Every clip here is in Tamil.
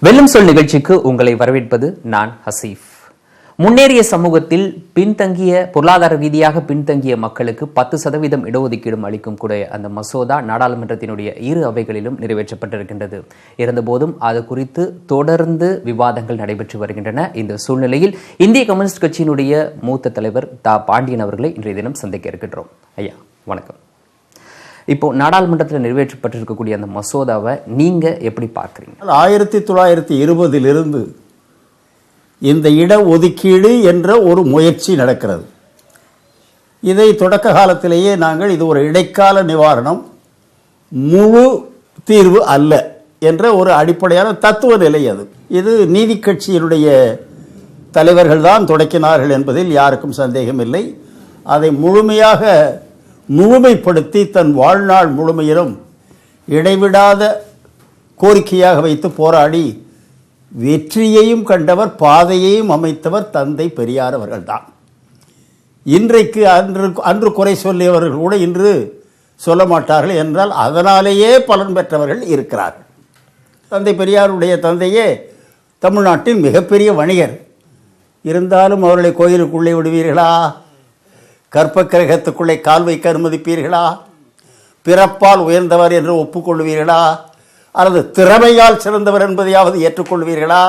வெல்லும் சொல் நிகழ்ச்சிக்கு உங்களை வரவேற்பது நான் ஹசீஃப். முன்னேறிய சமூகத்தில் பின்தங்கிய பொருளாதார ரீதியாக பின்தங்கிய மக்களுக்கு பத்து சதவீதம் இடஒதுக்கீடும் அளிக்கும் கூட அந்த மசோதா நாடாளுமன்றத்தினுடைய இரு அவைகளிலும் நிறைவேற்றப்பட்டிருக்கின்றது. இருந்தபோதும் அது குறித்து தொடர்ந்து விவாதங்கள் நடைபெற்று வருகின்றன. இந்த சூழ்நிலையில் இந்திய கம்யூனிஸ்ட் கட்சியினுடைய மூத்த தலைவர் தா பாண்டியன் அவர்களை இன்றைய தினம் சந்திக்க இருக்கின்றோம். ஐயா வணக்கம். இப்போ நாடாளுமன்றத்தில் நிறைவேற்றப்பட்டிருக்கக்கூடிய அந்த மசோதாவை நீங்க எப்படி பார்க்குறீங்க? ஆயிரத்தி தொள்ளாயிரத்தி இருபதிலிருந்து இந்த இட ஒதுக்கீடு என்ற ஒரு முயற்சி நடக்கிறது. இதை தொடக்க காலத்திலேயே நாங்கள் இது ஒரு இடைக்கால நிவாரணம் முழு தீர்வு அல்ல என்ற ஒரு அடிப்படையான தத்துவ நிலை அது. இது நீதி கட்சியினுடைய தலைவர்கள் தான் தொடக்கினார்கள் என்பதில் யாருக்கும் சந்தேகம் இல்லை அதை முழுமையாக முழுமைப்படுத்தி தன் வாழ்நாள் முழுமையிலும் இடைவிடாத கோரிக்கையாக வைத்து போராடி வெற்றியையும் கண்டவர் பாதையையும் அமைத்தவர் தந்தை பெரியார் அவர்கள்தான். இன்றைக்கு அன்று அன்று குறை சொல்லியவர்கள் கூட இன்று சொல்ல மாட்டார்கள் என்றால் அதனாலேயே பலன் பெற்றவர்கள் இருக்கிறார்கள். தந்தை பெரியாருடைய தந்தையே தமிழ்நாட்டின் மிகப்பெரிய வணிகர். இருந்தாலும் அவர்களை கோயிலுக்குள்ளே விடுவீர்களா? கற்ப கிரகத்துக்குள்ளே கால் வைக்க அனுமதிப்பீர்களா? பிறப்பால் உயர்ந்தவர் என்று ஒப்புக்கொள்வீர்களா? அல்லது திறமையால் சிறந்தவர் என்பதையாவது ஏற்றுக்கொள்வீர்களா?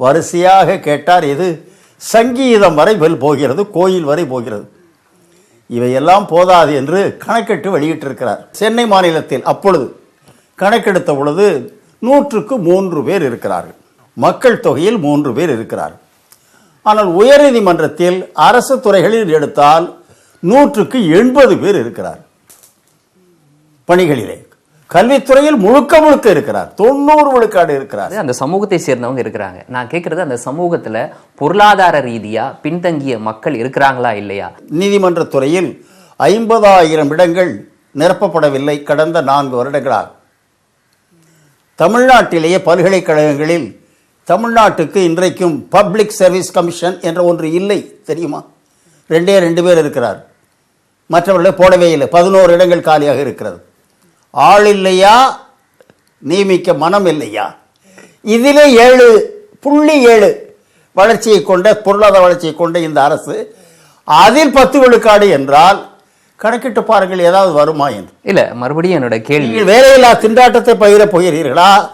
வரிசையாக கேட்டார் இது சங்கீதம் வரை வெல் போகிறது கோயில் வரை போகிறது. இவையெல்லாம் போதாது என்று கணக்கெட்டு வெளியிட்டிருக்கிறார். சென்னை மாநிலத்தில் அப்பொழுது கணக்கெடுத்த பொழுது நூற்றுக்கு மூன்று பேர் இருக்கிறார்கள். மக்கள் தொகையில் மூன்று பேர் இருக்கிறார்கள். ஆனால் உயர்நீதிமன்றத்தில் அரசு துறைகளில் எடுத்தால் நூற்றுக்கு எண்பது பேர் இருக்கிறார். பணிகளிலே. கல்வித்துறையில் முழுக்க முழுக்க இருக்கிறார். தொண்ணூறு விழுக்காடு இருக்கிறார். அந்த சமூகத்தை சேர்ந்தவங்க இருக்கிறாங்க. நான் கேட்கறது அந்த சமூகத்துல பொருளாதார ரீதியா பின்தங்கிய மக்கள் இருக்கிறாங்களா இல்லையா? நீதிமன்ற துறையில் ஐம்பதாயிரம் இடங்கள் நிரப்பப்படவில்லை கடந்த நான்கு வருடங்களாக. தமிழ்நாட்டிலேயே பல்கலைக்கழகங்களில் தமிழ்நாட்டுக்கு இன்றைக்கும் பப்ளிக் சர்வீஸ் கமிஷன் என்ற ஒன்று இல்லை தெரியுமா? ரெண்டே ரெண்டு பேர் இருக்கிறார். மற்றவர்களை போடவே இல்லை. பதினோரு இடங்கள் காலியாக இருக்கிறது. ஆள் இல்லையா? நியமிக்க மனம் இல்லையா? இதிலே ஏழு புள்ளி ஏழு வளர்ச்சியை கொண்ட பொருளாதார வளர்ச்சியை கொண்ட இந்த அரசு அதில் பத்து விழுக்காடு என்றால் கணக்கிட்டு பாருங்கள் ஏதாவது வருமா என்று. இல்ல மறுபடியும் என்னோட கேள்வி. வேலையில்லா திண்டாட்டத்தை பகிரப் போகிறீர்களா?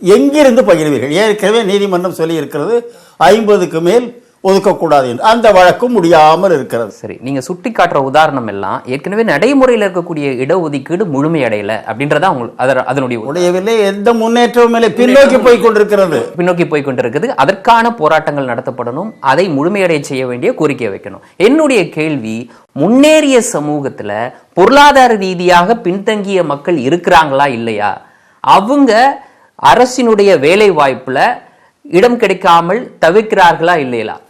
எங்கிருந்து பகிர்வீர்கள்? ஏற்கனவே நீதிமன்றம் சொல்லி இருக்கிறது ஐம்பதுக்கு மேல் ஒதுக்கக்கூடாது என்று. அந்த வழக்கும் முடியாமல் இருக்கிறது. சரி நீங்க சுட்டி காட்டுற உதாரணம் எல்லாம் ஏற்கனவே நடைமுறையில் இருக்கக்கூடிய இடஒதுக்கீடு முழுமையடையல அப்படின்றதா உங்க அதர- அதனுடைய உடையவில்லை எந்த முன்னேற்றமும் இல்லை. பின்னோக்கி போய் கொண்டிருக்கிறது. பின்னோக்கி போய் கொண்டிருக்குது. அதற்கான போராட்டங்கள் நடத்தப்படணும். அதை முழுமையடைய செய்ய வேண்டிய கோரிக்கை வைக்கணும். என்னுடைய கேள்வி முன்னேறிய சமூகத்துல பொருளாதார ரீதியாக பின்தங்கிய மக்கள் இருக்கிறாங்களா இல்லையா? அவங்க அரசினுடைய வேலை வாய்ப்புல இடம் கிடைக்காமல் தவிர்க்கிறார்களா இல்லையா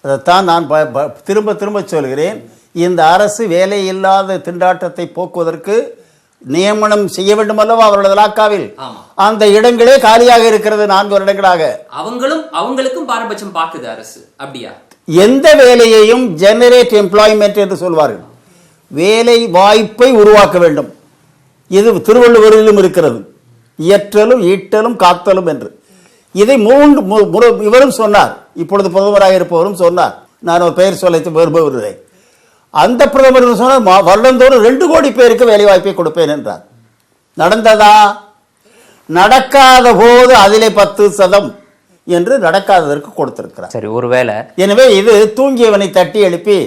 அதைத்தான் நான் திரும்ப திரும்ப சொல்கிறேன். இந்த அரசு வேலை இல்லாத திண்டாட்டத்தை போக்குவதற்கு நியமனம் செய்ய வேண்டும் அல்லவா அவர்களது லாக்காவில்? ஆமா. அந்த இடங்களே காலியாக இருக்கிறது நான்கு வருடங்களாக. அவங்களும் அவங்களுக்கும் பாரபட்சம் பார்க்குது அரசு. அப்படியா? எந்த வேலையையும் ஜெனரேட் எம்ப்ளாய்மெண்ட் என்று சொல்வார்கள். வேலை வாய்ப்பை உருவாக்க வேண்டும். இது திருவள்ளுவரிலும் இருக்கிறது. இயற்றலும் ஈட்டலும் காத்தலும் என்று. இதை மூன்று இவரும் சொன்னார். இப்பொழுது பிரதமராக இருப்பவரும் சொன்னார். நான் ஒரு பெயர் சொல்ல விரும்பவில்லை அந்த பிரதமர் சொன்னார் வருடந்தோறும் ரெண்டு கோடி பேருக்கு வேலை வாய்ப்பை கொடுப்பேன் என்றார். நடந்ததா? நடக்காத போது அதிலே பத்து சதம் என்று நடக்காததற்கு கொடுத்திருக்கிறார். சரி ஒருவேளை எனவே இது தூங்கியவனை தட்டி எழுப்பி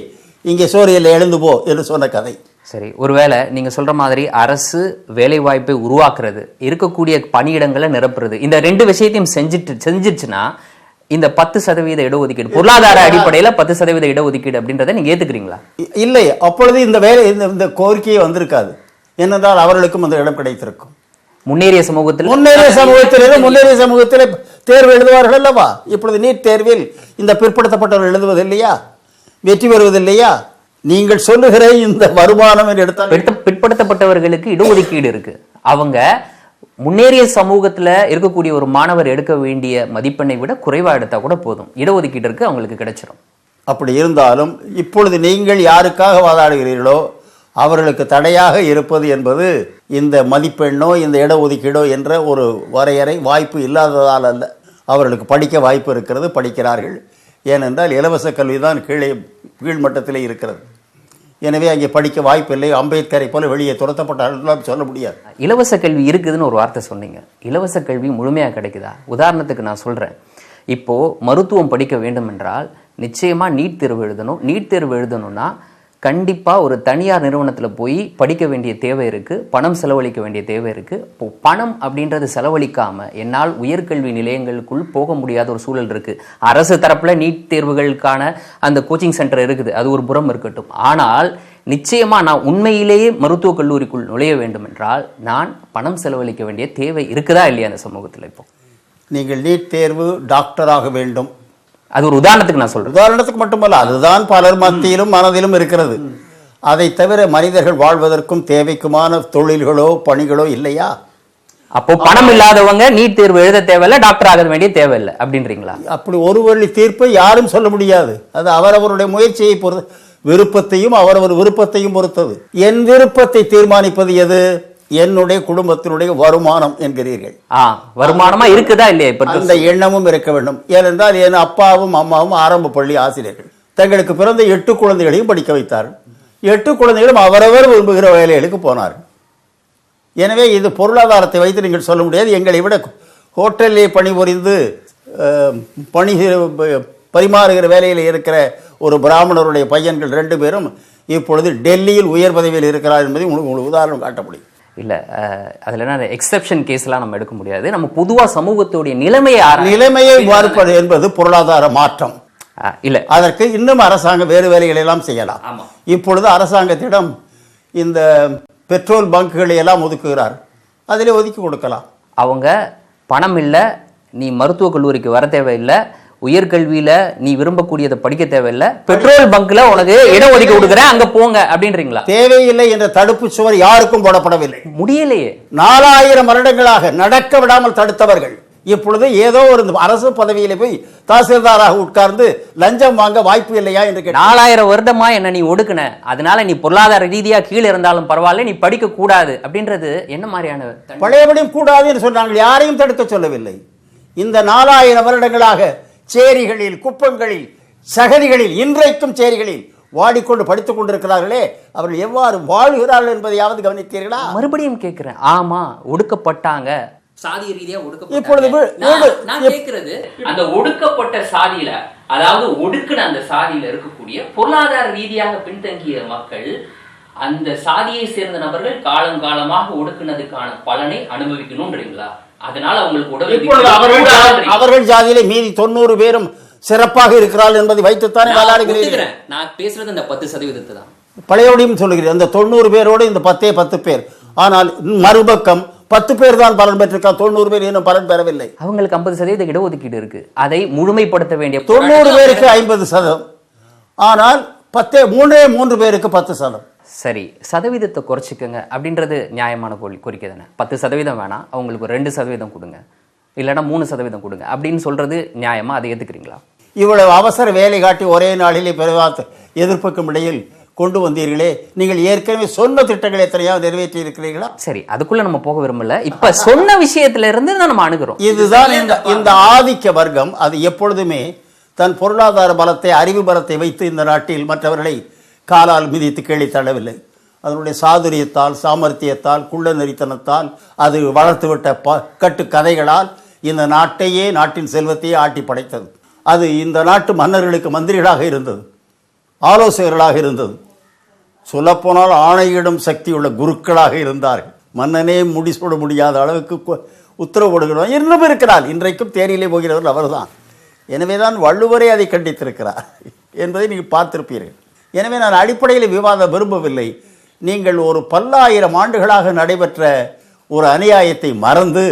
இங்கே சோரியல் எழுந்து போ என்று சொன்ன கதை. சரி ஒருவேளை நீங்க சொல்ற மாதிரி அரசு வேலை வாய்ப்பை உருவாக்குறது இருக்கக்கூடிய பணியிடங்களை நிரப்புறது இந்த ரெண்டு விஷயத்தையும் செஞ்சுட்டு செஞ்சிருச்சுன்னா இந்த பத்து சதவீத இடஒதுக்கீடு பொருளாதார அடிப்படையில பத்து சதவீத இடஒதுக்கீடு அப்படின்றத நீங்க ஏத்துக்கிறீங்களா? இ- இல்லை அப்பொழுது இந்த வேலை இந்த இந்த கோரிக்கையே வந்திருக்காது. என்னென்றால் அவர்களுக்கும் அந்த இடம் கிடைத்திருக்கும். முன்னேறிய சமூகத்தில் முன்னேறிய சமூகத்திலே முன்னேறிய சமூகத்திலே தேர்வு எழுதுவார்கள் அல்லவா? இப்பொழுது நீட் தேர்வில் இந்த பிற்படுத்தப்பட்டவர்கள் எழுதுவது இல்லையா வெற்றி பெறுவதில்லையா? நீங்கள் சொல்லுகிற இந்த வருமானம் எடுத்தால் பிற்படுத்த- பிற்படுத்தப்பட்டவர்களுக்கு இடஒதுக்கீடு இருக்கு. அவங்க முன்னேறிய சமூகத்துல இருக்கக்கூடிய ஒரு மாணவர் எடுக்க வேண்டிய மதிப்பெண்ணை விட குறைவா எடுத்தா கூட போதும். இடஒதுக்கீடு இருக்கு அவங்களுக்கு கிடைச்சிரும். அப்படி இருந்தாலும் இப்பொழுது நீங்கள் யாருக்காக வாதாடுகிறீர்களோ அவர்களுக்கு தடையாக இருப்பது என்பது இந்த மதிப்பெண்ணோ இந்த இடஒதுக்கீடோ என்ற ஒரு வரையறை வாய்ப்பு இல்லாததால் அல்ல. அவர்களுக்கு படிக்க வாய்ப்பு இருக்கிறது படிக்கிறார்கள். ஏனென்றால் இலவச கல்வி தான் கீழே கீழ்மட்டத்திலே இருக்கிறது. எனவே அங்கே படிக்க வாய்ப்பு இல்லை அம்பேத்கரை போல வெளியே துரத்தப்பட்டார்கள் சொல்ல முடியாது. இலவச கல்வி இருக்குதுன்னு ஒரு வார்த்தை சொன்னீங்க. இலவச கல்வி முழுமையாக கிடைக்குதா? உதாரணத்துக்கு நான் சொல்கிறேன் இப்போது மருத்துவம் படிக்க வேண்டும் என்றால் நிச்சயமாக நீட் தேர்வு எழுதணும். நீட் தேர்வு எழுதணும்னா கண்டிப்பாக ஒரு தனியார் நிறுவனத்தில் போய் படிக்க வேண்டிய தேவை இருக்குது பணம் செலவழிக்க வேண்டிய தேவை இருக்குது இப்போ பணம் அப்படின்றது செலவழிக்காமல் என்னால் உயர்கல்வி நிலையங்களுக்குள் போக முடியாத ஒரு சூழல் இருக்குது அரசு தரப்பில் நீட் தேர்வுகளுக்கான அந்த கோச்சிங் சென்டர் இருக்குது. அது ஒரு புறம் இருக்கட்டும். ஆனால் நிச்சயமாக நான் உண்மையிலேயே மருத்துவக் கல்லூரிக்குள் நுழைய வேண்டும் என்றால் நான் பணம் செலவழிக்க வேண்டிய தேவை இருக்குதா இல்லையா அந்த சமூகத்தில் இப்போ? நீங்கள் நீட் தேர்வு டாக்டராக வேண்டும். அது ஒரு உதாரணத்துக்கு நான் சொல்றேன். உதாரணத்துக்கு மட்டுமல்ல அதுதான் பலர் மத்தியிலும் மனதிலும் இருக்கிறது. அதை தவிர மனிதர்கள் வாழ்வதற்கும் தேவைக்குமான தொழில்களோ பணிகளோ இல்லையா? அப்போ பணம் இல்லாதவங்க நீட் தேர்வு எழுத தேவையில்ல டாக்டர் ஆக வேண்டிய தேவையில்லை அப்படின்றீங்களா? அப்படி ஒரு வழி தீர்ப்பை யாரும் சொல்ல முடியாது. அது அவரவருடைய முயற்சியை பொறுத்து விருப்பத்தையும் அவரவர் விருப்பத்தையும் பொறுத்தது. என் விருப்பத்தை தீர்மானிப்பது எது? என்னுடைய குடும்பத்தினுடைய வருமானம் என்கிறீர்கள். வருமானமா இருக்குதா இல்லையா இப்ப அந்த எண்ணமும் இருக்க வேண்டும். ஏனென்றால் என் அப்பாவும் அம்மாவும் ஆரம்ப பள்ளி ஆசிரியர்கள். தங்களுக்கு பிறந்த எட்டு குழந்தைகளையும் படிக்க வைத்தார்கள். எட்டு குழந்தைகளும் அவரவர் விரும்புகிற வேலைகளுக்கு போனார்கள். எனவே இது பொருளாதாரத்தை வைத்து நீங்கள் சொல்ல முடியாது. எங்களை விட ஹோட்டலிலே பணிபுரிந்து பணி பரிமாறுகிற வேலையில் இருக்கிற ஒரு பிராமணருடைய பையன்கள் ரெண்டு பேரும் இப்பொழுது டெல்லியில் உயர் பதவியில் இருக்கிறார் என்பதை உங்களுக்கு உங்களுக்கு உதாரணம் காட்ட முடியும் இல்ல அதுல என்ன எக்ஸெப்ஷன் கேஸ்லாம் நம்ம எடுக்க முடியாது. நம்ம பொதுவா சமூகத்துடைய நிலைமையை நிலைமையை மாறுபடு என்பது பொருளாதார மாற்றம். இல்ல. அதற்கு இன்னும் அரசாங்கம் வேறு வேலைகளை எல்லாம் செய்யலாம். இப்பொழுது அரசாங்கத்திடம் இந்த பெட்ரோல் பங்குகளை எல்லாம் ஒதுக்குகிறார். அதிலே ஒதுக்கி கொடுக்கலாம். அவங்க பணம் இல்ல நீ மருத்துவக் கல்லூரிக்கு வர தேவையில்லை உயர்கல்வியில நீ விரும்பக்கூடியதை படிக்க தேவையில்லை. பெட்ரோல் பங்க்ல உனக்கு இடம் ஒதுக்கி கொடுக்குறேன் அங்க போங்க அப்படின்றீங்களா? தேவையில்லை என்ற தடுப்பு சுவர் யாருக்கும் போடப்படவில்லை. முடியலையே. நாலாயிரம் வருடங்களாக நடக்க விடாமல் தடுத்தவர்கள். இப்பொழுது ஏதோ ஒரு அரசு பதவியில போய் தாசில்தாராக உட்கார்ந்து லஞ்சம் வாங்க வாய்ப்பு இல்லையா என்று நாலாயிரம் வருடமா என்ன நீ ஒடுக்குன. அதனால நீ பொருளாதார ரீதியா கீழே இருந்தாலும் பரவாயில்ல நீ படிக்க கூடாது அப்படின்றது என்ன மாதிரியான? பழையபடியும் கூடாது என்று சொன்னார்கள் யாரையும் தடுக்க சொல்லவில்லை. இந்த நாலாயிரம் வருடங்களாக சேரிகளில் குப்பங்களில் சகதிகளில் இன்றைக்கும் சேரிகளில் வாடிக்கொண்டு படித்துக் கொண்டிருக்கிறார்களே அவர்கள் எவ்வாறு வாழ்கிறார்கள் என்பதையாவது கவனித்தீர்களா? மறுபடியும் கேக்குறேன் ஆமா ஒடுக்கப்பட்டாங்க. சாதிய ரீதியா கேக்குறது அந்த ஒடுக்கப்பட்ட சாதியில அதாவது ஒடுக்குன அந்த சாதியில இருக்கக்கூடிய பொருளாதார ரீதியாக பின்தங்கிய மக்கள் அந்த சாதியை சேர்ந்த நபர்கள் காலங்காலமாக ஒடுக்குனதுக்கான பலனை அனுபவிக்கணும்ன்றீங்களா அதனால அவங்களுக்கு உடல் அவர்கள் அவர்கள் ஜாதியிலே மீதி தொண்ணூறு பேரும் சிறப்பாக இருக்கிறார்கள் என்பதை வைத்துத்தானே விளையாடுகிறீர்கள் நான் பேசுறது அந்த பத்து சதவீதத்தை தான். பழையபடியும் சொல்லுகிறேன். அந்த தொண்ணூறு பேரோடு இந்த பத்தே பத்து பேர். ஆனால் மறுபக்கம் பத்து பேர் தான் பலன் பெற்றிருக்கா தொண்ணூறு பேர் இன்னும் பலன் பெறவில்லை. அவங்களுக்கு ஐம்பது சதவீத இடஒதுக்கீடு இருக்கு. அதை முழுமைப்படுத்த வேண்டிய தொண்ணூறு பேருக்கு ஐம்பது சதம் ஆனால் பத்தே மூன்றே மூன்று பேருக்கு பத்து சதம் சரி சதவீதத்தை குறைச்சிக்கங்க அப்படின்றது நியாயமான கோரி கோரிக்கை தானே? பத்து சதவீதம் வேணாம் அவங்களுக்கு ரெண்டு சதவீதம் கொடுங்க. இல்லைன்னா மூணு சதவீதம் கொடுங்க. அப்படின்னு சொல்றது நியாயமா? அதை ஏத்துக்கிறீங்களா? இவ்வளவு அவசர வேலை காட்டி ஒரே நாளிலே பெருவாத்த எதிர்ப்புக்கும் இடையில் கொண்டு வந்தீர்களே நீங்கள் ஏற்கனவே சொன்ன திட்டங்களை எத்தனையாவது நிறைவேற்றி இருக்கிறீர்களா சரி அதுக்குள்ள நம்ம போக விரும்பல. இப்ப சொன்ன விஷயத்துல இருந்து தான் நம்ம அணுகிறோம். இதுதான் இந்த இந்த ஆதிக்க வர்க்கம். அது எப்பொழுதுமே தன் பொருளாதார பலத்தை அறிவு பலத்தை வைத்து இந்த நாட்டில் மற்றவர்களை காலால் மிதித்து கேள்வி தள்ளவில்லை அதனுடைய சாதுரியத்தால் சாமர்த்தியத்தால் குள்ள நெறித்தனத்தால் அது வளர்த்துவிட்ட ப கட்டு கதைகளால் இந்த நாட்டையே நாட்டின் செல்வத்தையே ஆட்டி படைத்தது. அது இந்த நாட்டு மன்னர்களுக்கு மந்திரிகளாக இருந்தது. ஆலோசகர்களாக இருந்தது. சொல்லப்போனால் ஆணையிடும் சக்தியுள்ள குருக்களாக இருந்தார்கள். மன்னனே முடிசூட முடியாத அளவுக்கு உத்தரவு கொடுக்கணும் இன்னும் இருக்கிறார் இன்றைக்கும் தேரியிலே போகிறவர்கள் அவர்தான். எனவே தான் வள்ளுவரே அதை கண்டித்திருக்கிறார் என்பதை நீங்கள் பார்த்திருப்பீர்கள். எனவே நான் அடிப்படையில் விவாதம் விரும்பவில்லை. நீங்கள் ஒரு பல்லாயிரம் ஆண்டுகளாக நடைபெற்ற ஒரு அநியாயத்தை மறந்து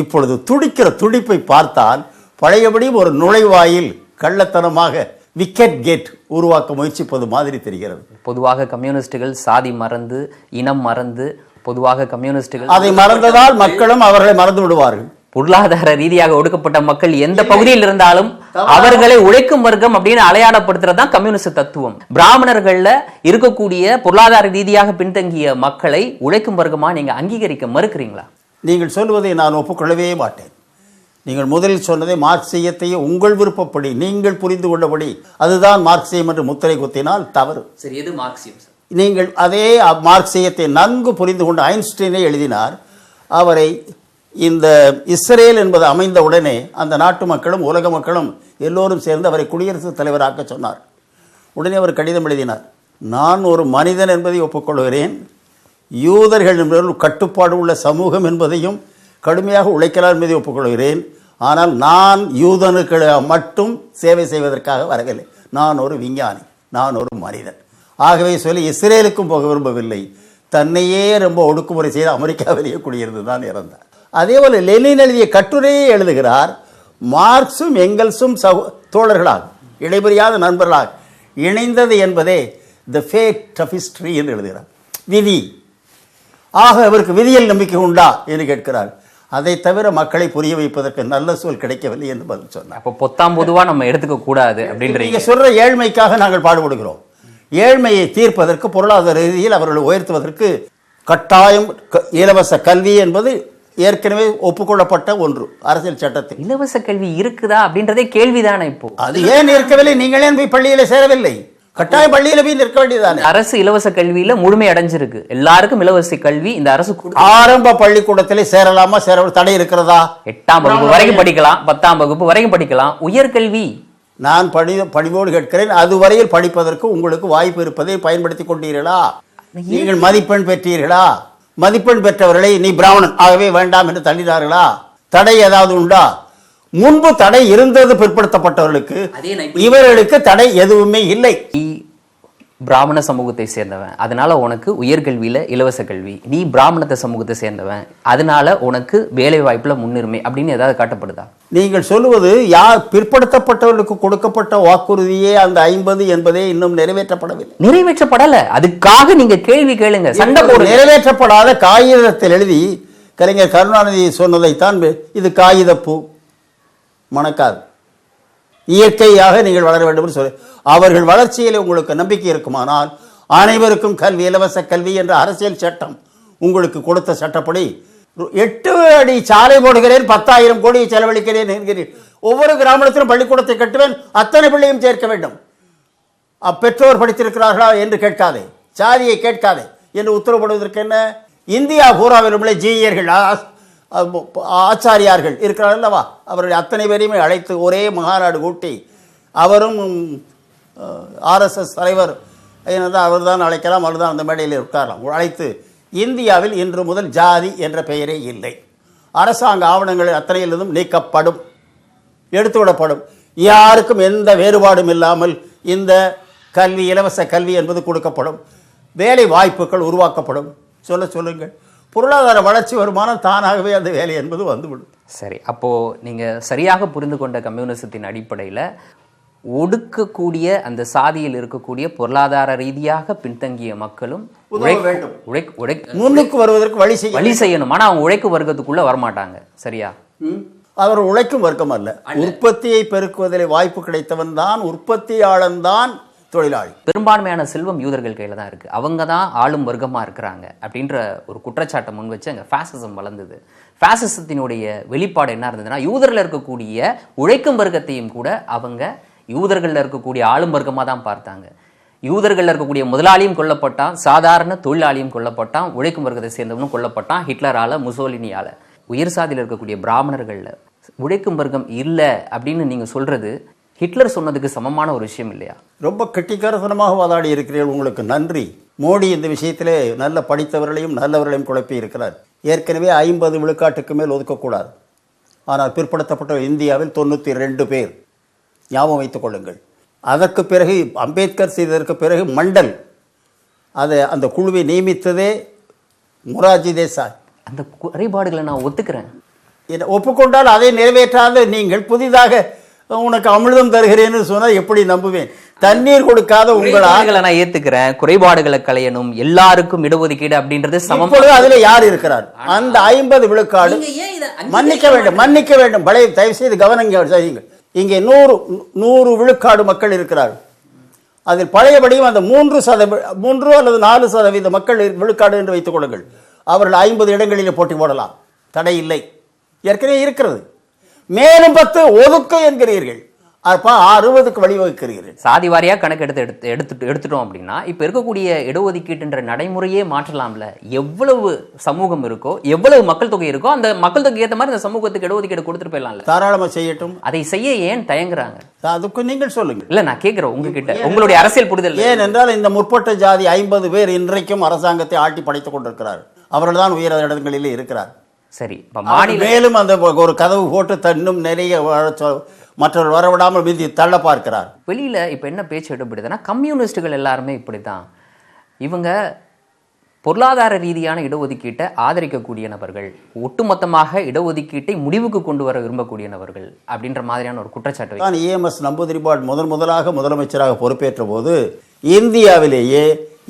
இப்பொழுது துடிக்கிற துடிப்பை பார்த்தால் பழையபடி ஒரு நுழைவாயில் கள்ளத்தனமாக விக்கெட் கேட் உருவாக்க முயற்சிப்பது மாதிரி தெரிகிறது. பொதுவாக கம்யூனிஸ்டுகள் சாதி மறந்து இனம் மறந்து பொதுவாக கம்யூனிஸ்டுகள் அதை மறந்ததால் மக்களும் அவர்களை மறந்து விடுவார்கள் பொருளாதார ரீதியாக ஒடுக்கப்பட்ட மக்கள் எந்த பகுதியில் இருந்தாலும் அவர்களை உழைக்கும் வர்க்கம் அப்படின்னு அலையாடப்படுத்துறது தான் கம்யூனிஸ்ட் தத்துவம். பிராமணர்கள்ல இருக்கக்கூடிய பொருளாதார ரீதியாக பின்தங்கிய மக்களை உழைக்கும் வர்க்கமா நீங்க அங்கீகரிக்க மறுக்கிறீங்களா? நீங்கள் சொல்வதை நான் ஒப்புக்கொள்ளவே மாட்டேன். நீங்கள் முதலில் சொன்னதை மார்க்சியத்தையே உங்கள் விருப்பப்படி நீங்கள் புரிந்து கொண்டபடி அதுதான் மார்க்சியம் என்று முத்திரை குத்தினால் தவறு. சரி எது மார்க்சியம் நீங்கள் அதே மார்க்சியத்தை நன்கு புரிந்து கொண்டு ஐன்ஸ்டீனை எழுதினார். அவரை இந்த இஸ்ரேல் என்பது அமைந்த உடனே அந்த நாட்டு மக்களும் உலக மக்களும் எல்லோரும் சேர்ந்து அவரை குடியரசுத் தலைவராக்க சொன்னார். உடனே அவர் கடிதம் எழுதினார். நான் ஒரு மனிதன் என்பதை ஒப்புக்கொள்கிறேன். யூதர்கள் என்பவர்கள் கட்டுப்பாடு உள்ள சமூகம் என்பதையும் கடுமையாக உழைக்கலாம் என்பதை ஒப்புக்கொள்கிறேன். ஆனால் நான் யூதனுக்கு மட்டும் சேவை செய்வதற்காக வரவில்லை. நான் ஒரு விஞ்ஞானி. நான் ஒரு மனிதன். ஆகவே சொல்லி இஸ்ரேலுக்கும் போக விரும்பவில்லை. தன்னையே ரொம்ப ஒடுக்குமுறை செய்து அமெரிக்காவிலேயே குடியிருந்து தான் இறந்தார். அதே போல லெனின் எழுதிய கட்டுரையை எழுதுகிறார். மார்க்சும் எங்கல்ஸும் சகோ தோழர்களாக இடைபெறியாத நண்பர்களாக இணைந்தது என்பதே த ஃபேட் ஆஃப் ஹிஸ்டரி என்று எழுதுகிறார். விதி. ஆக அவருக்கு விதியில் நம்பிக்கை உண்டா என்று கேட்கிறார். அதை தவிர மக்களை புரிய வைப்பதற்கு நல்ல சொல் கிடைக்கவில்லை என்று பதில் சொன்னார். அப்போ பொத்தாம் பொதுவா நம்ம எடுத்துக்க கூடாது அப்படின்றீங்க. நீங்க சொல்ற ஏழ்மைக்காக நாங்கள் பாடுபடுகிறோம். ஏழ்மையை தீர்ப்பதற்கு பொருளாதார ரீதியில் அவர்களை உயர்த்துவதற்கு கட்டாயம் இலவச கல்வி என்பது ஏற்கனவே ஒப்புக்கொள்ளப்பட்ட ஒன்று அரசியல் சட்டத்தில். இலவச கல்வி இருக்குதா அப்படின்றதே கேள்விதானே இப்போ. அது ஏன் இருக்கவில்லை? நீங்களே போய் பள்ளியில சேரவில்லை. கட்டாயம் பள்ளியில போய் நிற்க வேண்டியதானே அரசு இலவச கல்வியில முழுமை அடைஞ்சிருக்கு. எல்லாருக்கும் இலவச கல்வி இந்த அரசு ஆரம்ப பள்ளிக்கூடத்திலே சேரலாமா? சேர தடை இருக்கிறதா? எட்டாம் வகுப்பு வரைக்கும் படிக்கலாம் பத்தாம் வகுப்பு வரைக்கும் படிக்கலாம். உயர்கல்வி. நான் படி பணிவோடு கேட்கிறேன் அதுவரையில் படிப்பதற்கு உங்களுக்கு வாய்ப்பு இருப்பதை பயன்படுத்திக் கொண்டீர்களா? நீங்கள் மதிப்பெண் பெற்றீர்களா? மதிப்பெண் பெற்றவர்களை நீ பிராமணன். ஆகவே வேண்டாம் என்று தள்ளினார்களா? தடை ஏதாவது உண்டா? முன்பு தடை இருந்தது பிற்படுத்தப்பட்டவர்களுக்கு இவர்களுக்கு தடை எதுவுமே இல்லை. பிராமண சமூகத்தை சேர்ந்தவன். அதனால உனக்கு உயர்கல்வியில இலவச கல்வி. நீ பிராமணத்தை சமூகத்தை சேர்ந்தவன். அதனால உனக்கு வேலை வாய்ப்புல முன்னுரிமை அப்படின்னு ஏதாவது காட்டப்படுதா? நீங்கள் சொல்லுவது யார் பிற்படுத்தப்பட்டவர்களுக்கு கொடுக்கப்பட்ட வாக்குறுதியே அந்த ஐம்பது என்பதே இன்னும் நிறைவேற்றப்படவில்லை. நிறைவேற்றப்படல. அதுக்காக நீங்க கேள்வி கேளுங்க. சண்டை நிறைவேற்றப்படாத காகிதத்தில் எழுதி கலைஞர் கருணாநிதி சொன்னதைத்தான் இது காகிதப்பூ. மணக்காது. இயற்கையாக நீங்கள் வளர வேண்டும் என்று சொல்லி அவர்கள் வளர்ச்சியில் உங்களுக்கு நம்பிக்கை இருக்குமானால் அனைவருக்கும் கல்வி இலவச கல்வி என்ற அரசியல் சட்டம் உங்களுக்கு கொடுத்த சட்டப்படி எட்டு அடி சாலை போடுகிறேன் பத்தாயிரம் கோடி செலவழிக்கிறேன் என்கிறேன் ஒவ்வொரு கிராமத்திலும் பள்ளிக்கூடத்தை கட்டுவேன் அத்தனை பிள்ளையும் சேர்க்க வேண்டும். அப்பெற்றோர் படித்திருக்கிறார்களா என்று கேட்காதே சாதியை கேட்காதே என்று உத்தரவுப்படுவதற்கு என்ன? இந்தியா பூராவில் உள்ள ஜீயர்கள் ஆச்சாரியார்கள் இருக்கிறார்கள் அல்லவா? அவருடைய அத்தனை பேரையுமே அழைத்து ஒரே மகாநாடு கூட்டி அவரும் ஆர்எஸ்எஸ் தலைவர் அவர் தான் அழைக்கலாம் அவர் தான் அந்த மேடையில் உட்காரலாம். அழைத்து இந்தியாவில் இன்று முதல் ஜாதி என்ற பெயரே இல்லை. அரசாங்க ஆவணங்கள் அத்தனையிலிருந்தும் நீக்கப்படும் எடுத்துவிடப்படும். யாருக்கும் எந்த வேறுபாடும் இல்லாமல் இந்த கல்வி இலவச கல்வி என்பது கொடுக்கப்படும். வேலை வாய்ப்புகள் உருவாக்கப்படும். சொல்ல சொல்லுங்கள். பொருளாதார வளர்ச்சி வருமானம் தானாகவே அந்த வேலை என்பது வந்துவிடும். சரி அப்போ நீங்க சரியாக புரிந்து கொண்ட கம்யூனிசத்தின் அடிப்படையில ஒடுக்கக்கூடிய அந்த சாதியில் இருக்கக்கூடிய பொருளாதார ரீதியாக பின்தங்கிய மக்களும் முன்னுக்கு வருவதற்கு வழி செய்ய வழி செய்யணும். ஆனா அவங்க உழைக்கு வர்க்கத்துக்குள்ள வரமாட்டாங்க. சரியா. அவர் உழைக்கும் வர்க்கம் அல்ல. உற்பத்தியை பெருக்குவதில் வாய்ப்பு கிடைத்தவன் தான் உற்பத்தியாளன் தான் தொழிலாளி. பெரும்பான்மையான செல்வம் யூதர்கள் கையில் தான் இருக்குது அவங்க தான் ஆளும் வர்க்கமாக இருக்கிறாங்க அப்படின்ற ஒரு குற்றச்சாட்டை முன் வச்சு அங்கே ஃபேசிசம் வளர்ந்தது. ஃபேசிசத்தினுடைய வெளிப்பாடு என்ன இருந்ததுன்னா யூதரில் இருக்கக்கூடிய உழைக்கும் வர்க்கத்தையும் கூட அவங்க யூதர்களில் இருக்கக்கூடிய ஆளும் வர்க்கமாக தான் பார்த்தாங்க. யூதர்களில் இருக்கக்கூடிய முதலாளியும் கொல்லப்பட்டான் சாதாரண தொழிலாளியும் கொல்லப்பட்டான் உழைக்கும் வர்க்கத்தை சேர்ந்தவனும் கொல்லப்பட்டான் ஹிட்லரால முசோலினியால். உயர் சாதியில் இருக்கக்கூடிய பிராமணர்களில் உழைக்கும் வர்க்கம் இல்லை அப்படின்னு நீங்கள் சொல்கிறது ஹிட்லர் சொன்னதுக்கு சமமான ஒரு விஷயம் இல்லையா? ரொம்ப கெட்டிக்காரத்தனமாக வாதாடி இருக்கிறீர்கள். உங்களுக்கு நன்றி. மோடி இந்த விஷயத்திலே நல்ல படித்தவர்களையும் நல்லவர்களையும் குழப்பி இருக்கிறார். ஏற்கனவே ஐம்பது விழுக்காட்டுக்கு மேல் ஒதுக்கக்கூடாது ஆனால் பிற்படுத்தப்பட்ட இந்தியாவில் தொண்ணூற்றி ரெண்டு பேர். ஞாபகம் வைத்துக் கொள்ளுங்கள். அதற்கு பிறகு அம்பேத்கர் செய்ததற்கு பிறகு மண்டல் அதை அந்த குழுவை நியமித்ததே மொரார்ஜி தேசாய். அந்த குறைபாடுகளை நான் ஒத்துக்கிறேன். ஒப்புக்கொண்டால் அதை நிறைவேற்றாத. நீங்கள் புதிதாக உனக்கு அமிர்தம் தருகிறேன்னு சொன்னால் எப்படி நம்புவேன்? தண்ணீர் கொடுக்காத உங்களால் குறைபாடுகளை நான் ஏத்துக்கிறேன். குறைபாடுகளை களையணும். எல்லாருக்கும் இடஒதுக்கீடு அப்படின்றது சமம். அதுல யார் இருக்கிறார்? அந்த ஐம்பது விழுக்காடு மன்னிக்க வேண்டும் மன்னிக்க வேண்டும். பழைய தயவு செய்து கவனங்க செய்யுங்கள் இங்கே நூறு நூறு விழுக்காடு மக்கள் இருக்கிறார்கள் அதில் பழையபடியும் அந்த மூன்று சதவீ மூன்று அல்லது நாலு சதவீத மக்கள் விழுக்காடு என்று வைத்துக் கொள்ளுங்கள். அவர்கள் ஐம்பது இடங்களிலே போட்டி போடலாம். தடை இல்லை. ஏற்கனவே இருக்கிறது. மேலும் பத்து ஒதுக்கு என்கிறீர்கள். அப்ப அறுபதுக்கு வழிவகுக்கிறீர்கள். சாதி வாரியா கணக்கு எடுத்து எடுத்து எடுத்துட்டு எடுத்துட்டோம் அப்படின்னா இப்ப இருக்கக்கூடிய இடஒதுக்கீட்டுன்ற நடைமுறையே மாற்றலாம்ல. எவ்வளவு சமூகம் இருக்கோ எவ்வளவு மக்கள் தொகை இருக்கோ அந்த மக்கள் தொகைக்கு ஏத்த மாதிரி இந்த சமூகத்துக்கு இடஒதுக்கீடு கொடுத்துட்டு போயிடலாம்ல. தாராளமாக செய்யட்டும். அதை செய்ய ஏன் தயங்குறாங்க? அதுக்கு நீங்கள் சொல்லுங்கள். இல்ல நான் கேக்குறேன் உங்ககிட்ட. உங்களுடைய அரசியல் புரிதல். ஏனென்றால் இந்த முற்பட்ட ஜாதி ஐம்பது பேர் இன்றைக்கும் அரசாங்கத்தை ஆட்டி படைத்துக் கொண்டிருக்கிறார் அவர்கள் தான் உயர் இடங்களிலே இருக்கிறார் சரி இப்ப மாநில மேலும் அந்த ஒரு கதவு போட்டு தன்னும் நிறைய மற்றவர் வரவிடாமல் மீதி தள்ள பார்க்கிறார். வெளியில இப்ப என்ன பேச்சு எடுப்படுதுன்னா கம்யூனிஸ்டுகள் எல்லாருமே இப்படித்தான். இவங்க பொருளாதார ரீதியான இடஒதுக்கீட்டை ஆதரிக்கக்கூடிய நபர்கள் ஒட்டுமொத்தமாக இடஒதுக்கீட்டை முடிவுக்கு கொண்டு வர விரும்பக்கூடிய நபர்கள் அப்படின்ற மாதிரியான ஒரு குற்றச்சாட்டு தான் இஎம்எஸ் நம்பூதிரிபாட் முதன் முதலாக முதலமைச்சராக பொறுப்பேற்ற போது இந்தியாவிலேயே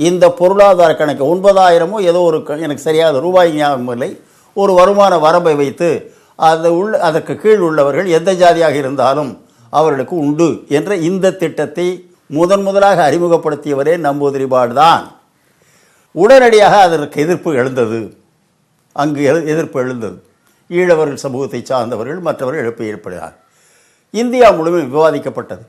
இந்த பொருளாதார கணக்கு ஒன்பதாயிரமோ ஏதோ ஒரு எனக்கு சரியாக ரூபாய் ஞாபகம் இல்லை. ஒரு வருமான வரம்பை வைத்து அது உள்ள அதற்கு கீழ் உள்ளவர்கள் எந்த ஜாதியாக இருந்தாலும் அவர்களுக்கு உண்டு என்ற இந்த திட்டத்தை முதன் முதலாக அறிமுகப்படுத்தியவரே நம்பூதிரிபாடு தான். உடனடியாக அதற்கு எதிர்ப்பு எழுந்தது. அங்கு எதிர்ப்பு எழுந்தது. ஈழவர்கள் சமூகத்தை சார்ந்தவர்கள் மற்றவர்கள் எழுப்பி ஏற்படுகிறார் இந்தியா முழுவதும் விவாதிக்கப்பட்டது.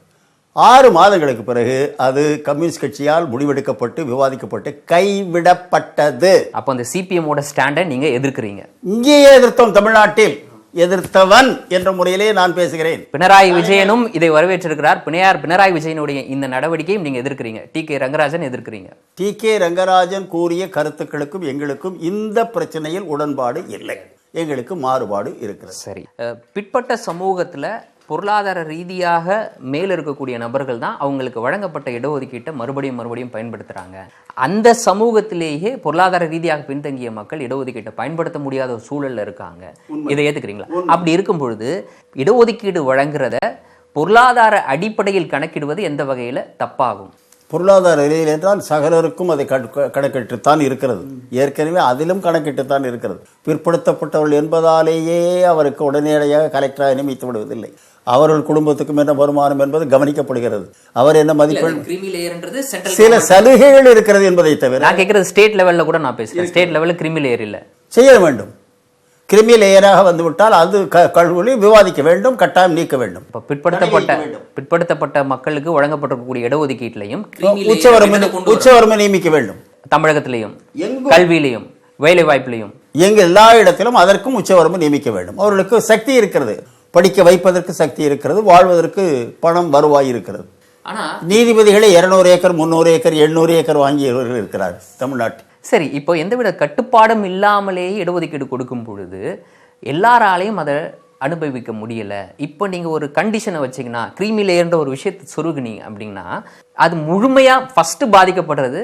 ஆறு மாதங்களுக்கு பிறகு அது கம்யூனிஸ்ட் கட்சியால் முடிவெடுக்கப்பட்டு விவாதிக்கப்பட்டு கைவிடப்பட்டது. அப்போ அந்த சிபிஎம்மோட ஸ்டாண்டை நீங்க எதிர்க்கிறீங்க. இங்கேயே எதிர்த்தோம் தமிழ்நாட்டில். எதிர்த்தவன் என்ற முறையிலே நான் பேசுகிறேன். பினராயி விஜயனும் இதை வரவேற்றிருக்கிறார். பிணையார் பினராயி விஜயனுடைய இந்த நடவடிக்கையும் நீங்க எதிர்க்கிறீங்க. டி கே ரங்கராஜன் எதிர்க்கிறீங்க. டி கே ரங்கராஜன் கூறிய கருத்துக்களுக்கும் எங்களுக்கும் இந்த பிரச்சனையில் உடன்பாடு இல்லை. எங்களுக்கு மாறுபாடு இருக்கிறது. சரி. பிற்பட்ட சமூகத்துல பொருளாதார ரீதியாக மேல் இருக்கக்கூடிய நபர்கள் தான் அவங்களுக்கு வழங்கப்பட்ட இடஒதுக்கீட்டை மறுபடியும் மறுபடியும் பயன்படுத்துறாங்க. அந்த சமூகத்திலேயே பொருளாதார ரீதியாக பின்தங்கிய மக்கள் இடஒதுக்கீட்டை பயன்படுத்த முடியாத ஒரு சூழல்ல இருக்காங்க. இதை ஏத்துக்கிறீங்களா? அப்படி இருக்கும் பொழுது இடஒதுக்கீடு வழங்குறத பொருளாதார அடிப்படையில் கணக்கிடுவது எந்த வகையில தப்பாகும்? பொருளாதார ரீதியில் என்றால் சகலருக்கும் அதை கணக்கு- கணக்கிட்டுத்தான் இருக்கிறது. ஏற்கனவே அதிலும் கணக்கிட்டுத்தான் இருக்கிறது. பிற்படுத்தப்பட்டவர்கள் என்பதாலேயே அவருக்கு உடனடியாக கலெக்டராக நியமித்து விடுவதில்லை. அவர்கள் குடும்பத்துக்கும் என்ன வருமானம் என்பது கவனிக்கப்படுகிறது. அவர் என்ன மதிப்பெண் சில சலுகைகள் இருக்கிறது என்பதை தவிர நான் கேட்கறது ஸ்டேட் லெவல்ல கூட நான் பேசுறேன். ஸ்டேட் லெவல்ல கிரிமி லேயர் இல்ல. செய்ய வேண்டும். கிருமி லேயராக வந்துவிட்டால் அது க- கழுவி விவாதிக்க வேண்டும் கட்டாயம் நீக்க வேண்டும். இப்ப பிற்படுத்தப்பட்ட பிற்படுத்தப்பட்ட மக்களுக்கு வழங்கப்பட்டிருக்கக்கூடிய இடஒதுக்கீட்டிலையும் உச்சவரம்பு உச்சவரம்பு நியமிக்க வேண்டும். தமிழகத்திலையும் கல்வியிலையும் வேலை வாய்ப்பிலையும் எங்க எல்லா இடத்திலும் அதற்கும் உச்சவரம்பு நியமிக்க வேண்டும். அவர்களுக்கு சக்தி இருக்கிறது. படிக்க வைப்பதற்கு சக்தி இருக்கிறது வாழ்வதற்கு பணம் வருவாய் இருக்கிறது. ஆனா நீதிபதிகளே இருநூறு ஏக்கர் முந்நூறு ஏக்கர் எண்ணூறு ஏக்கர் வாங்கியவர்கள் இருக்கிறார் தமிழ்நாட்டில். சரி இப்போ எந்தவித கட்டுப்பாடும் இல்லாமலேயே இடஒதுக்கீடு கொடுக்கும் பொழுது எல்லாராலையும் அதை அனுபவிக்க முடியல. இப்போ நீங்க ஒரு கண்டிஷனை வச்சீங்கன்னா கிரீமி லேயர்ன்ற ஒரு விஷயத்தை சொருகுனீங்க அப்படின்னா அது முழுமையா ஃபர்ஸ்ட் பாதிக்கப்படுறது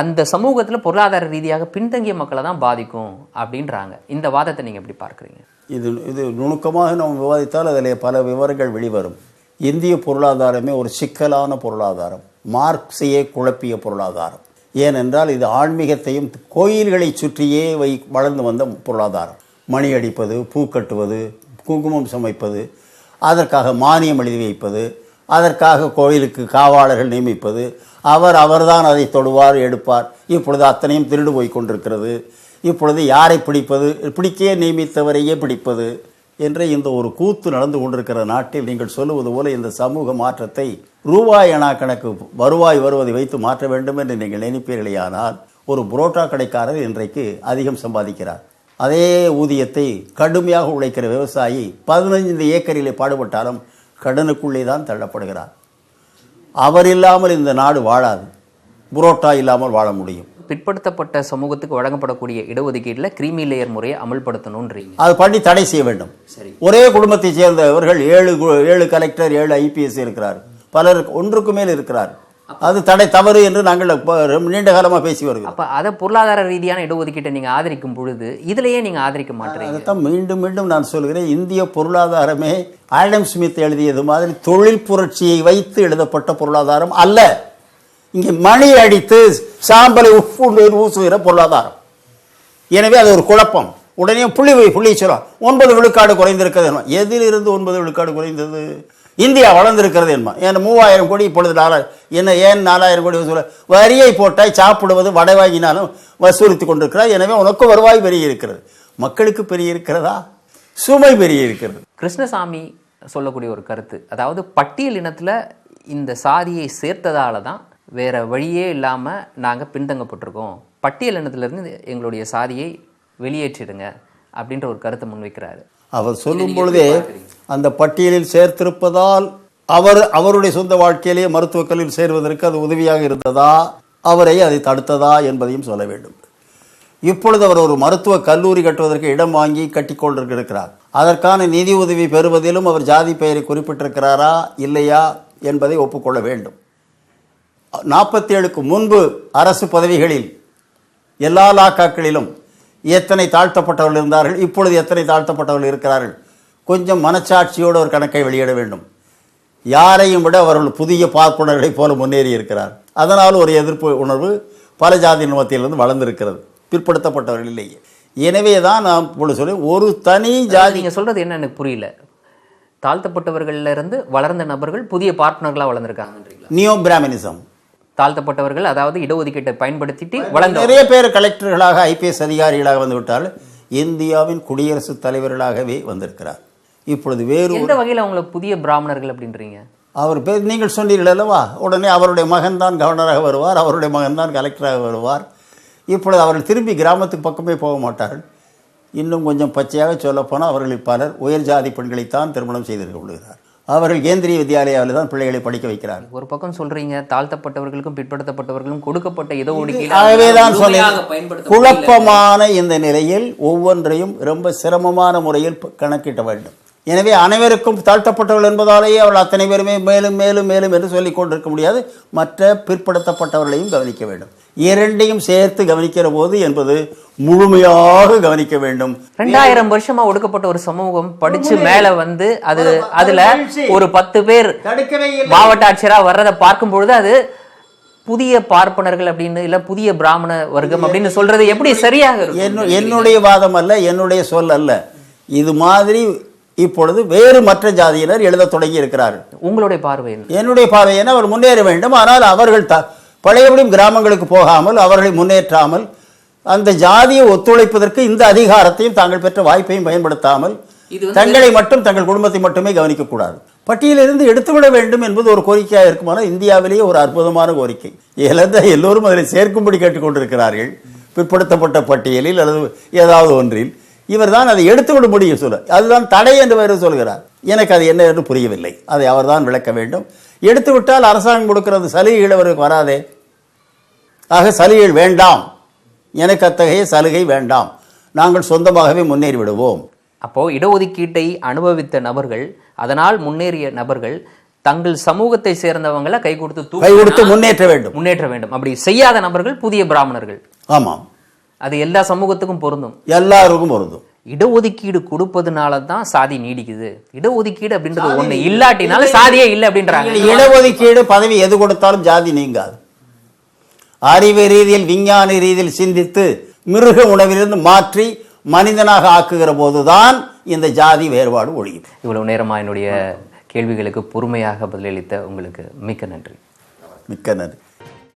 அந்த சமூகத்துல பொருளாதார ரீதியாக பின்தங்கிய மக்களை தான் பாதிக்கும் அப்படின்றாங்க. இந்த வாதத்தை நீங்க எப்படி பார்க்கறீங்க? இது இது நுணுக்கமாக நாம் விவாதித்தால் அதில் பல விவரங்கள் வெளிவரும். இந்திய பொருளாதாரமே ஒரு சிக்கலான பொருளாதாரம். மார்க்ஸையே குழப்பிய பொருளாதாரம். ஏனென்றால் இது ஆன்மீகத்தையும் கோயில்களை சுற்றியே வை வளர்ந்து வந்த பொருளாதாரம். மணி அடிப்பது பூ கட்டுவது குங்குமம் சமைப்பது அதற்காக மானியம் எழுதி வைப்பது அதற்காக கோயிலுக்கு காவலர்கள் நியமிப்பது அவர் அவர்தான் அதை தொடுவார் எடுப்பார். இப்பொழுது அத்தனையும் திருடு போய் கொண்டிருக்கிறது. இப்பொழுது யாரை பிடிப்பது? பிடிக்கே நியமித்தவரையே பிடிப்பது என்ற இந்த ஒரு கூத்து நடந்து கொண்டிருக்கிற நாட்டில் நீங்கள் சொல்லுவது போல இந்த சமூக மாற்றத்தை ரூபாய் அணா கணக்கு வருவாய் வருவதை வைத்து மாற்ற வேண்டும் என்று நீங்கள் நினைப்பீர்களேயானால் ஒரு புரோட்டா கடைக்காரர் இன்றைக்கு அதிகம் சம்பாதிக்கிறார். அதே ஊதியத்தை கடுமையாக உழைக்கிற விவசாயி பதினைந்து ஏக்கரிலே பாடுபட்டாலும் கடனுக்குள்ளே தான் தள்ளப்படுகிறார். அவர் இல்லாமல் இந்த நாடு வாழாது. புரோட்டா இல்லாமல் வாழ முடியும். பிற்படுத்தப்பட்ட சமூகத்துக்கு வழங்கப்படக்கூடிய இடஒதுக்கீட்டுல கிரீமி லேயர் முறையை அமல்படுத்தணுன்றீங்க அது பண்ணி தடை செய்ய வேண்டும். சரி. ஒரே குடும்பத்தைச் சேர்ந்தவர்கள் ஏழு ஏழு கலெக்டர் ஏழு ஐபிஎஸ் இருக்கிறார். பலர் ஒன்றுக்கு மேல் இருக்கிறார். அது தடை தவறு என்று நாங்கள் நீண்ட காலமாக பேசி வருகிறோம். அப்ப அதை பொருளாதார ரீதியான இடஒதுக்கீட்டை நீங்க ஆதரிக்கும் பொழுது இதுலயே நீங்க ஆதரிக்க மாட்டீங்க. அதைத்தான் மீண்டும் மீண்டும் நான் சொல்கிறேன். இந்திய பொருளாதாரமே ஆடம் ஸ்மித் எழுதியது மாதிரி தொழில் புரட்சியை வைத்து எழுதப்பட்ட பொருளாதாரம் அல்ல. இங்கே மணி அடித்து சாம்பலை உப்பு ஊசுகிற பொருளாதாரம். எனவே அது ஒரு குழப்பம். உடனே புள்ளி புள்ளி சொல்லும் ஒன்பது விழுக்காடு குறைந்திருக்கிறது எதிலிருந்து ஒன்பது விழுக்காடு குறைந்தது? இந்தியா வளர்ந்திருக்கிறது என்பா ஏன்னா மூவாயிரம் கோடி இப்பொழுது நாலாயிரம் என்ன ஏன் நாலாயிரம் கோடி வசூல வரியை போட்டாய் சாப்பிடுவது வடை வாங்கினாலும் வசூலித்து கொண்டிருக்கிறார் எனவே உனக்கு வருவாய் பெரிய இருக்கிறது மக்களுக்கு பெரிய இருக்கிறதா சுமை பெரிய இருக்கிறது கிருஷ்ணசாமி சொல்லக்கூடிய ஒரு கருத்து. அதாவது பட்டியல் இனத்தில் இந்த சாதியை சேர்த்ததால தான் வேற வழியே இல்லாம நாங்க பின்தங்கப்பட்டிருக்கோம். பட்டியல் இனத்துல இருந்து எங்களுடைய சாதியை வெளியேற்றிடுங்க அப்படின்ற ஒரு கருத்தை முன்வைக்கிறாரு. அவர் சொல்லும் பொழுதே அந்த பட்டியலில் சேர்த்திருப்பதால் அவர் அவருடைய சொந்த வாழ்க்கையிலேயே மருத்துவக் கல்லூரியில் சேர்வதற்கு அது உதவியாக இருந்ததா? அவரை அதை தடுத்ததா என்பதையும் சொல்ல வேண்டும். இப்பொழுது அவர் ஒரு மருத்துவ கல்லூரி கட்டுவதற்கு இடம் வாங்கி கட்டிக்கொண்டிருக்கிறார் அதற்கான நிதி உதவி பெறுவதிலும் அவர் ஜாதி பெயரை குறிப்பிட்டிருக்கிறாரா இல்லையா என்பதை ஒப்புக்கொள்ள வேண்டும். நாற்பத்தி ஏழுக்கு முன்பு அரசு பதவிகளில் எல்லா லாக்காக்களிலும் எத்தனை தாழ்த்தப்பட்டவர்கள் இருந்தார்கள் இப்பொழுது எத்தனை தாழ்த்தப்பட்டவர்கள் இருக்கிறார்கள் கொஞ்சம் மனச்சாட்சியோடு ஒரு கணக்கை வெளியிட வேண்டும். யாரையும் விட அவர்கள் புதிய பார்ப்பனர்களைப் போல முன்னேறி இருக்கிறார். அதனால் ஒரு எதிர்ப்பு உணர்வு பல ஜாதியின் மத்தியிலிருந்து வளர்ந்திருக்கிறது. பிற்படுத்தப்பட்டவர்கள் இல்லையே. எனவே தான் நாம் இப்பொழுது சொல்லி ஒரு தனி ஜாதி நீங்க சொல்றது என்ன எனக்கு புரியல. தாழ்த்தப்பட்டவர்கள்ல இருந்து வளர்ந்த நபர்கள் புதிய பார்ட்னர்களா வளர்ந்துருக்காங்கன்றீங்களா நியோ பிராமினிசம். தாழ்த்தப்பட்டவர்கள் அதாவது இடஒதுக்கீட்டை பயன்படுத்திட்டு வளர்ந்த நிறைய பேர் கலெக்டர்களாக ஐபிஎஸ் அதிகாரிகளாக வந்து விட்டால் இந்தியாவின் குடியரசுத் தலைவர்களாகவே வந்திருக்கிறார். இப்பொழுது வேறு எந்த வகையில அவங்கள புதிய பிராமணர்கள் அப்படின்றீங்க? அவர் பேர் நீங்கள் சொன்னீர்கள் அல்லவா? உடனே அவருடைய மகன் தான் கவர்னராக வருவார் அவருடைய மகன் தான் கலெக்டராக வருவார். இப்பொழுது அவர்கள் திரும்பி கிராமத்துக்கு பக்கமே போக மாட்டார்கள். இன்னும் கொஞ்சம் பச்சையாக சொல்லப்போனால் அவர்களில் பலர் உயர் ஜாதி பெண்களைத்தான் திருமணம் செய்திருக்க கொள்கிறார். அவர்கள் கேந்திரிய வித்யாலயாவில் தான் பிள்ளைகளை படிக்க வைக்கிறார். ஒரு பக்கம் சொல்றீங்க தாழ்த்தப்பட்டவர்களுக்கும் பிற்படுத்தப்பட்டவர்களுக்கும் கொடுக்கப்பட்ட இட ஆகவே தான் குழப்பமான இந்த நிலையில் ஒவ்வொன்றையும் ரொம்ப சிரமமான முறையில் கணக்கிட வேண்டும். எனவே அனைவருக்கும் தாழ்த்தப்பட்டவர்கள் என்பதாலேயே அவர்கள் அத்தனை பேருமே மேலும் மேலும் மேலும் என்று சொல்லிக் கொண்டிருக்க முடியாது. மற்ற பிற்படுத்தப்பட்டவர்களையும் கவனிக்க வேண்டும். இரண்டையும் சேர்த்து கவனிக்கிற போது என்பது முழுமையாக கவனிக்க வேண்டும். ரெண்டாயிரம் வருஷமா ஒடுக்கப்பட்ட ஒரு சமூகம் படிச்சு மேல வந்து அது அதுல. ஒரு பத்து பேர். மாவட்ட ஆட்சியரா வர்றதை பார்க்கும் பொழுது அது புதிய பார்ப்பனர்கள் அப்படின்னு இல்ல புதிய பிராமண வர்க்கம் அப்படின்னு சொல்றது எப்படி சரியாக என்னுடைய வாதம் அல்ல என்னுடைய சொல் அல்ல. இது மாதிரி இப்பொழுது வேறு மற்ற ஜாதியினர் எழுதத் தொடங்கி இருக்கிறார்கள். உங்களுடைய பார்வை என்ன? என்னுடைய பார்வை என்ன? அவர் முன்னேற வேண்டும். ஆனால் அவர்கள் த பழையபடியும் கிராமங்களுக்கு போகாமல் அவர்களை முன்னேற்றாமல் அந்த ஜாதியை ஒத்துழைப்பதற்கு இந்த அதிகாரத்தையும் தாங்கள் பெற்ற வாய்ப்பையும் பயன்படுத்தாமல் தங்களை மட்டும் தங்கள் குடும்பத்தை மட்டுமே கவனிக்கக்கூடாது. பட்டியலிருந்து எடுத்துவிட வேண்டும் என்பது ஒரு கோரிக்கையாக இருக்குமானால் இந்தியாவிலேயே ஒரு அற்புதமான கோரிக்கை. இழந்த எல்லோரும் அதில் சேர்க்கும்படி கேட்டுக்கொண்டிருக்கிறார்கள். பிற்படுத்தப்பட்ட பட்டியலில் அல்லது ஏதாவது ஒன்றில். இவர்தான் அதை எடுத்துவிட முடியும் சொல்ல அதுதான் தடை என்று வேறு சொல்கிறார். எனக்கு அது என்ன என்று புரியவில்லை. அதை அவர்தான் விளக்க வேண்டும். எடுத்து விட்டால் அரசாங்கம் கொடுக்கிறது சலுகைகள் அவருக்கு வராதே. ஆக சலுகைகள் வேண்டாம். எனக்கு அத்தகைய சலுகை வேண்டாம். நாங்கள் சொந்தமாகவே முன்னேறி விடுவோம். அப்போ இடஒதுக்கீட்டை அனுபவித்த நபர்கள் அதனால் முன்னேறிய நபர்கள் தங்கள் சமூகத்தை சேர்ந்தவங்களை கை கொடுத்து கை கொடுத்து முன்னேற்ற வேண்டும். முன்னேற்ற வேண்டும். அப்படி செய்யாத நபர்கள் புதிய பிராமணர்கள். ஆமாம். அது எல்லா சமூகத்துக்கும் பொருந்தும். எல்லாருக்கும் பொருந்தும். இடஒதுக்கீடு கொடுப்பதுனால தான் சாதி நீடிக்குது. இடஒதுக்கீடு அப்படின்றது ஒண்ணு இல்லாட்டினால சாதியே இல்லை அப்படின்றாங்க. இடஒதுக்கீடு பதவி எது கொடுத்தாலும் ஜாதி நீங்காது. அறிவு ரீதியில் விஞ்ஞான ரீதியில் சிந்தித்து மிருக உணவிலிருந்து மாற்றி மனிதனாக ஆக்குகிற போதுதான் இந்த ஜாதி வேறுபாடு ஒழியும் இவ்வளவு நேரமா என்னுடைய கேள்விகளுக்கு பொறுமையாக பதிலளித்த உங்களுக்கு மிக்க நன்றி. மிக்க நன்றி.